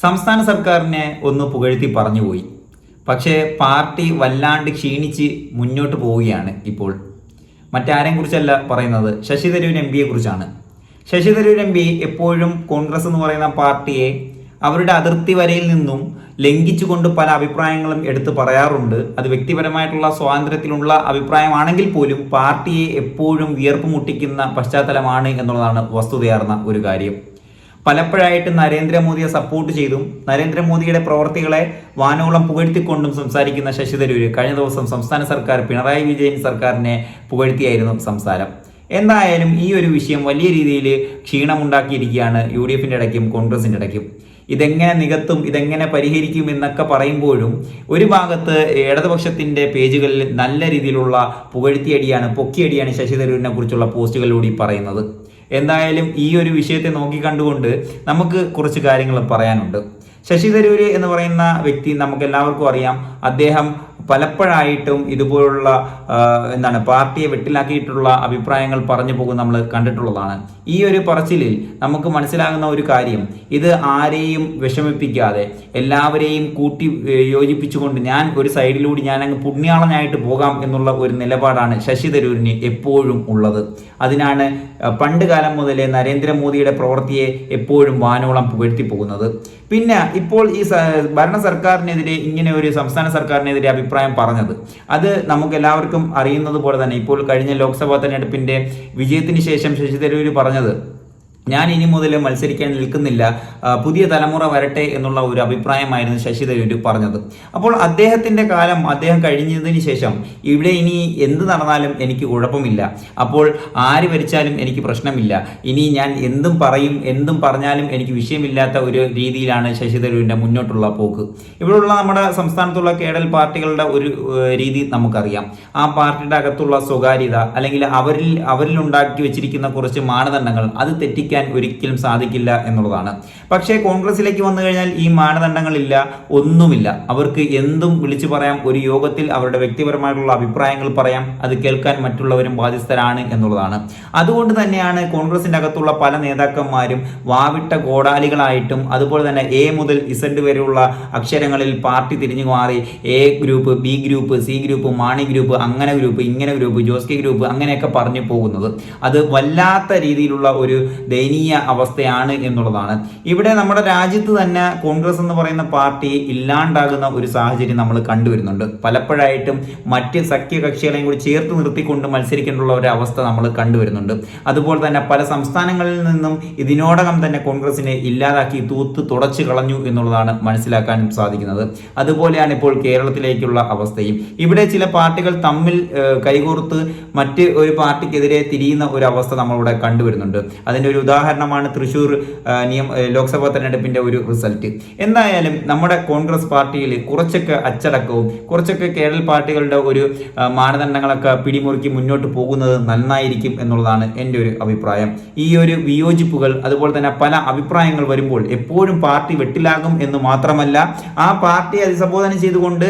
സംസ്ഥാന സർക്കാരിനെ ഒന്ന് പുകഴ്ത്തി പറഞ്ഞുപോയി. പക്ഷേ പാർട്ടി വല്ലാണ്ട് ക്ഷീണിച്ച് മുന്നോട്ട് പോവുകയാണ് ഇപ്പോൾ. മറ്റാരെയും കുറിച്ചല്ല പറയുന്നത്. ശശി തരൂർ എം പിയെ കുറിച്ചാണ്. ശശി തരൂർ എം പി എപ്പോഴും കോൺഗ്രസ് എന്ന് പറയുന്ന പാർട്ടിയെ അവരുടെ അതിർത്തി വരയിൽ നിന്നും ലംഘിച്ചുകൊണ്ട് പല അഭിപ്രായങ്ങളും എടുത്ത് പറയാറുണ്ട്. അത് വ്യക്തിപരമായിട്ടുള്ള സ്വാതന്ത്ര്യത്തിലുള്ള അഭിപ്രായമാണെങ്കിൽ പോലും പാർട്ടിയെ എപ്പോഴും വിയർപ്പ് മുട്ടിക്കുന്ന പശ്ചാത്തലമാണ് എന്നുള്ളതാണ് വസ്തുതയാർന്ന ഒരു കാര്യം. പലപ്പോഴായിട്ട് നരേന്ദ്രമോദിയെ സപ്പോർട്ട് ചെയ്തും നരേന്ദ്രമോദിയുടെ പ്രവർത്തികളെ വാനോളം പുകഴ്ത്തിക്കൊണ്ടും സംസാരിക്കുന്ന ശശി തരൂര് കഴിഞ്ഞ ദിവസം സംസ്ഥാന സർക്കാർ പിണറായി വിജയൻ സർക്കാരിനെ പുകഴ്ത്തിയായിരുന്നു സംസാരം. എന്തായാലും ഈ ഒരു വിഷയം വലിയ രീതിയിൽ ക്ഷീണമുണ്ടാക്കിയിരിക്കുകയാണ് യു ഡി എഫിന്റെ ഇടയ്ക്കും കോൺഗ്രസിന്റെ ഇടയ്ക്കും. ഇതെങ്ങനെ നികത്തും ഇതെങ്ങനെ പരിഹരിക്കും എന്നൊക്കെ പറയുമ്പോഴും ഒരു ഭാഗത്ത് ഇടതുപക്ഷത്തിന്റെ പേജുകളിൽ നല്ല രീതിയിലുള്ള പുകഴ്ത്തിയടിയാണ് പൊക്കിയടിയാണ് ശശി തരൂരിനെ കുറിച്ചുള്ള പോസ്റ്റുകളിലൂടെ പറയുന്നത്. എന്തായാലും ഈ ഒരു വിഷയത്തെ നോക്കിക്കണ്ടുകൊണ്ട് നമുക്ക് കുറച്ച് കാര്യങ്ങൾ പറയാനുണ്ട്. ശശി തരൂര് എന്ന് പറയുന്ന വ്യക്തി നമുക്ക് എല്ലാവർക്കും അറിയാം. അദ്ദേഹം പലപ്പോഴായിട്ടും ഇതുപോലുള്ള എന്താണ് പാർട്ടിയെ വെട്ടിലാക്കിയിട്ടുള്ള അഭിപ്രായങ്ങൾ പറഞ്ഞു പോകും നമ്മൾ കണ്ടിട്ടുള്ളതാണ്. ഈ ഒരു പറച്ചിലിൽ നമുക്ക് മനസ്സിലാകുന്ന ഒരു കാര്യം ഇത് ആരെയും വിഷമിപ്പിക്കാതെ എല്ലാവരെയും കൂട്ടി യോജിപ്പിച്ചുകൊണ്ട് ഞാൻ ഒരു സൈഡിലൂടെ ഞാൻ അങ്ങ് പുണ്യാളനായിട്ട് പോകാം എന്നുള്ള ഒരു നിലപാടാണ് ശശി തരൂരിന് എപ്പോഴും ഉള്ളത്. അതിനാണ് പണ്ട് കാലം മുതലേ നരേന്ദ്രമോദിയുടെ പ്രവൃത്തിയെ എപ്പോഴും വാനോളം പുകഴ്ത്തി പോകുന്നത്. പിന്നെ ഇപ്പോൾ ഈ ഭരണ സർക്കാരിനെതിരെ ഇങ്ങനെ ഒരു സംസ്ഥാന സർക്കാരിനെതിരെ അഭിപ്രായം പറഞ്ഞത്. അത് നമുക്ക് എല്ലാവർക്കും അറിയുന്നത് പോലെ തന്നെ ഇപ്പോൾ കഴിഞ്ഞ ലോക്സഭാ തെരഞ്ഞെടുപ്പിന്റെ വിജയത്തിന് ശേഷം ശശി തരൂർ പറഞ്ഞത് ഞാൻ ഇനി മുതൽ മത്സരിക്കാൻ നിൽക്കുന്നില്ല. പുതിയ തലമുറ വരട്ടെ എന്നുള്ള ഒരു അഭിപ്രായമായിരുന്നു ശശി തരൂർ പറഞ്ഞത്. അപ്പോൾ അദ്ദേഹത്തിന്റെ കാലം അദ്ദേഹം കഴിഞ്ഞതിന് ശേഷം ഇവിടെ ഇനി എന്ത് നടന്നാലും എനിക്ക് കുഴപ്പമില്ല. അപ്പോൾ ആര് ഭരിച്ചാലും എനിക്ക് പ്രശ്നമില്ല. ഇനി ഞാൻ എന്തും പറയും എന്തും പറഞ്ഞാലും എനിക്ക് വിഷയമില്ലാത്ത ഒരു രീതിയിലാണ് ശശി തരൂരിന്റെ മുന്നോട്ടുള്ള പോക്ക്. ഇവിടെയുള്ള നമ്മുടെ സംസ്ഥാനത്തുള്ള കേഡൽ പാർട്ടികളുടെ ഒരു രീതി നമുക്കറിയാം. ആ പാർട്ടിയുടെ അകത്തുള്ള സ്വകാര്യത അല്ലെങ്കിൽ അവരിൽ ഉണ്ടാക്കി വെച്ചിരിക്കുന്ന കുറച്ച് മാനദണ്ഡങ്ങൾ അത് തെറ്റിക്കാൻ ഒരിക്കലും സാധിക്കില്ല എന്നുള്ളതാണ്. പക്ഷേ കോൺഗ്രസിലേക്ക് വന്നു കഴിഞ്ഞാൽ ഈ മാനദണ്ഡങ്ങളില്ല ഒന്നുമില്ല. അവർക്ക് എന്തും വിളിച്ചു പറയാം ഒരു യോഗത്തിൽ അവരുടെ വ്യക്തിപരമായിട്ടുള്ള അഭിപ്രായങ്ങൾ പറയാം അത് കേൾക്കാൻ മറ്റുള്ളവരും ബാധ്യസ്ഥരാണ് എന്നുള്ളതാണ്. അതുകൊണ്ട് തന്നെയാണ് കോൺഗ്രസിന്റെ അകത്തുള്ള പല നേതാക്കന്മാരും വാവിട്ട കോടാലികളായിട്ടും അതുപോലെ തന്നെ എ മുതൽ ഇസഡ് വരെയുള്ള അക്ഷരങ്ങളിൽ പാർട്ടി തിരിഞ്ഞു മാറി A group B group C group Mani group അങ്ങനെ ഗ്രൂപ്പ് ഇങ്ങനെ ഗ്രൂപ്പ് ജോസ് കെ ഗ്രൂപ്പ് അങ്ങനെയൊക്കെ പറഞ്ഞു പോകുന്നത്. അത് വല്ലാത്ത രീതിയിലുള്ള ഒരു ദയനീയ അവസ്ഥയാണ് എന്നുള്ളതാണ്. ഇവിടെ നമ്മുടെ രാജ്യത്ത് തന്നെ കോൺഗ്രസ് എന്ന് പറയുന്ന പാർട്ടി ഇല്ലാണ്ടാകുന്ന ഒരു സാഹചര്യം നമ്മൾ കണ്ടുവരുന്നുണ്ട്. പലപ്പോഴായിട്ടും മറ്റ് സഖ്യകക്ഷികളെയും കൂടി ചേർത്ത് നിർത്തിക്കൊണ്ട് മത്സരിക്കേണ്ടുള്ള ഒരു അവസ്ഥ നമ്മൾ കണ്ടുവരുന്നുണ്ട്. അതുപോലെ തന്നെ പല സംസ്ഥാനങ്ങളിൽ നിന്നും ഇതിനോടകം തന്നെ കോൺഗ്രസിനെ ഇല്ലാതാക്കി തൂത്ത് തുടച്ചു കളഞ്ഞു എന്നുള്ളതാണ് മനസ്സിലാക്കാനും സാധിക്കുന്നത്. അതുപോലെയാണ് ഇപ്പോൾ കേരളത്തിലേക്കുള്ള അവസ്ഥയും. ഇവിടെ ചില പാർട്ടികൾ തമ്മിൽ കൈകോർത്ത് മറ്റ് ഒരു പാർട്ടിക്കെതിരെ തിരിയുന്ന ഒരു അവസ്ഥ നമ്മളിവിടെ കണ്ടുവരുന്നുണ്ട്. അതിന്റെ ഒരു ഉദാഹരണമാണ് തൃശൂർ ആ, നിയമ ലോക്സഭാ തെരഞ്ഞെടുപ്പിന്റെ ഒരു റിസൾട്ട്. എന്തായാലും നമ്മുടെ കോൺഗ്രസ് പാർട്ടിയിൽ കുറച്ചൊക്കെ അച്ചടക്കവും കുറച്ചൊക്കെ കേരള പാർട്ടികളുടെ ഒരു മാനദണ്ഡങ്ങളൊക്കെ പിടിമുറുക്കി മുന്നോട്ട് പോകുന്നത് നന്നായിരിക്കും എന്നുള്ളതാണ് എന്റെ ഒരു അഭിപ്രായം. ഈ ഒരു വിയോജിപ്പുകൾ അതുപോലെ തന്നെ പല അഭിപ്രായങ്ങൾ വരുമ്പോൾ എപ്പോഴും പാർട്ടി വെട്ടിലാകും എന്ന് മാത്രമല്ല ആ പാർട്ടിയെ അഭിസംബോധന ചെയ്തുകൊണ്ട്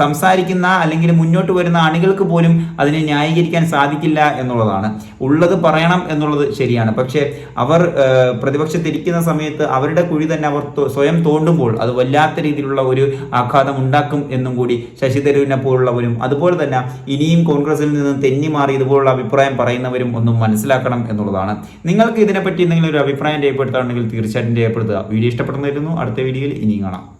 സംസാരിക്കുന്ന അല്ലെങ്കിൽ മുന്നോട്ട് വരുന്ന അണികൾക്ക് പോലും അതിനെ ന്യായീകരിക്കാൻ സാധിക്കില്ല എന്നുള്ളതാണ്. ഉള്ളത് പറയണം എന്നുള്ളത് ശരിയാണ്. പക്ഷേ അവർ ആ, പ്രതിപക്ഷത്തിരിക്കുന്ന സമയത്ത് അവരുടെ കുഴി തന്നെ അവർ സ്വയം തോണ്ടുമ്പോൾ അത് വല്ലാത്ത രീതിയിലുള്ള ഒരു ആഘാതം ഉണ്ടാക്കും എന്നും കൂടി ശശി തരൂരിനെ പോലുള്ളവരും അതുപോലെ തന്നെ ഇനിയും കോൺഗ്രസിൽ നിന്ന് തെന്നി മാറി ഇതുപോലുള്ള അഭിപ്രായം പറയുന്നവരും ഒന്നും മനസ്സിലാക്കണം എന്നുള്ളതാണ്. നിങ്ങൾക്ക് ഇതിനെപ്പറ്റി എന്തെങ്കിലും ഒരു അഭിപ്രായം രേഖപ്പെടുത്താണെങ്കിൽ തീർച്ചയായിട്ടും രേഖപ്പെടുത്തുക. വീഡിയോ ഇഷ്ടപ്പെടുന്നതായിരുന്നു അടുത്ത വീഡിയോയിൽ ഇനിയും കാണാം.